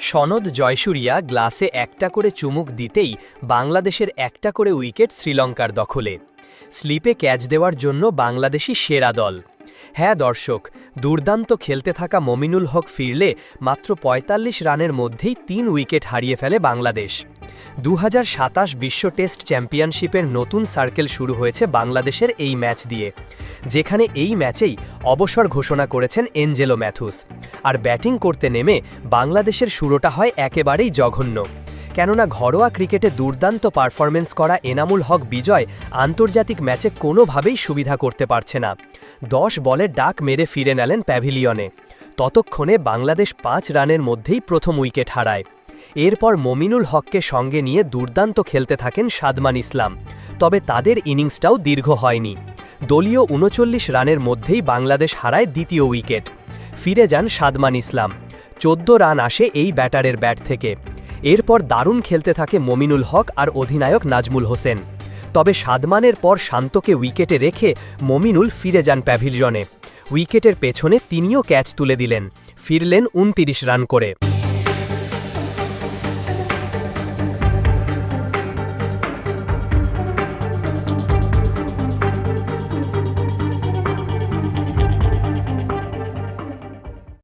সনদ জয়সুরিয়া গ্লাসে একটা করে চুমুক দিতেই বাংলাদেশের একটা করে উইকেট শ্রীলঙ্কার দখলে। স্লিপে ক্যাচ দেওয়ার জন্য বাংলাদেশি সেরা দল। হ্যাঁ দর্শক, দুর্দান্ত খেলতে থাকা মমিনুল হক ফিরলে মাত্র ৪৫ রানের মধ্যেই তিন উইকেট হারিয়ে ফেলে বাংলাদেশ। দু বিশ্ব টেস্ট চ্যাম্পিয়নশিপের নতুন সার্কেল শুরু হয়েছে বাংলাদেশের এই ম্যাচ দিয়ে, যেখানে এই ম্যাচেই অবসর ঘোষণা করেছেন এঞ্জেলো ম্যাথুস। আর ব্যাটিং করতে নেমে বাংলাদেশের শুরুটা হয় একেবারেই জঘন্য। কেননা ঘরোয়া ক্রিকেটে দুর্দান্ত পারফরমেন্স করা এনামুল হক বিজয় আন্তর্জাতিক ম্যাচে কোনোভাবেই সুবিধা করতে পারছে না। দশ বলে ডাক মেরে ফিরে নেলেন প্যাভিলিয়নে। ততক্ষণে বাংলাদেশ পাঁচ রানের মধ্যেই প্রথম উইকেট হারায়। এরপর মমিনুল হককে সঙ্গে নিয়ে দুর্দান্ত খেলতে থাকেন সাদমান ইসলাম। তবে তাদের ইনিংসটাও দীর্ঘ হয়নি। দলীয় উনচল্লিশ রানের মধ্যেই বাংলাদেশ হারায় দ্বিতীয় উইকেট। ফিরে যান সাদমান ইসলাম। চোদ্দ রান আসে এই ব্যাটারের ব্যাট থেকে। এরপর দারুণ খেলতে থাকে মমিনুল হক আর অধিনায়ক নাজমুল হোসেন। তবে সাদমানের পর শান্তকে উইকেটে রেখে মমিনুল ফিরে যান প্যাভিলিয়নে। উইকেটের পেছনে তিনিও ক্যাচ তুলে দিলেন। ফিরলেন উনতিরিশ রান করে।